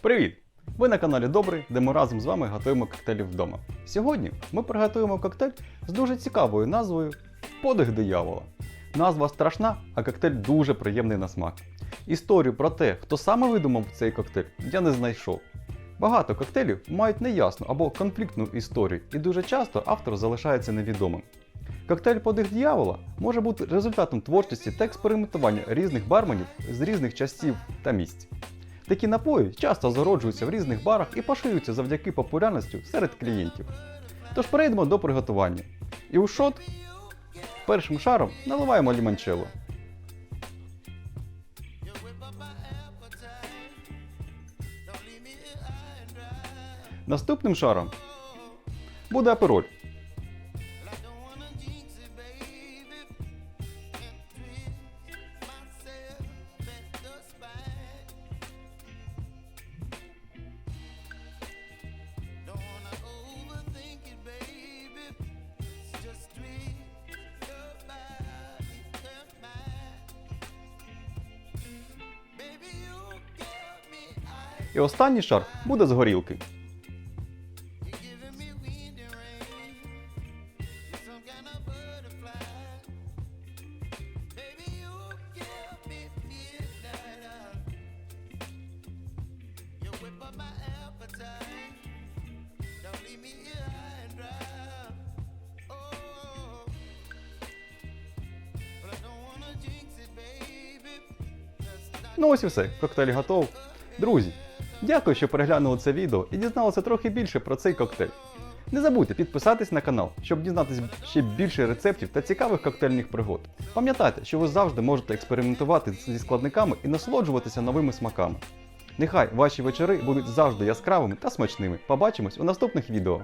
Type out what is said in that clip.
Привіт! Ви на каналі Добрий, де ми разом з вами готуємо коктейлі вдома. Сьогодні ми приготуємо коктейль з дуже цікавою назвою Подих диявола. Назва страшна, а коктейль дуже приємний на смак. Історію про те, хто саме видумав цей коктейль, я не знайшов. Багато коктейлів мають неясну або конфліктну історію, і дуже часто автор залишається невідомим. Коктейль Подих диявола може бути результатом творчості та експериментування різних барменів з різних часів та місць. Такі напої часто зароджуються в різних барах і поширюються завдяки популярності серед клієнтів. Тож перейдемо до приготування. І у шот першим шаром наливаємо лімончелло. Наступним шаром буде апероль. І останній шар буде з горілки. Ну ось і все, коктейль готов. Друзі, дякую, що переглянули це відео і дізналися трохи більше про цей коктейль. Не забудьте підписатись на канал, щоб дізнатися ще більше рецептів та цікавих коктейльних пригод. Пам'ятайте, що ви завжди можете експериментувати зі складниками і насолоджуватися новими смаками. Нехай ваші вечори будуть завжди яскравими та смачними. Побачимось у наступних відео.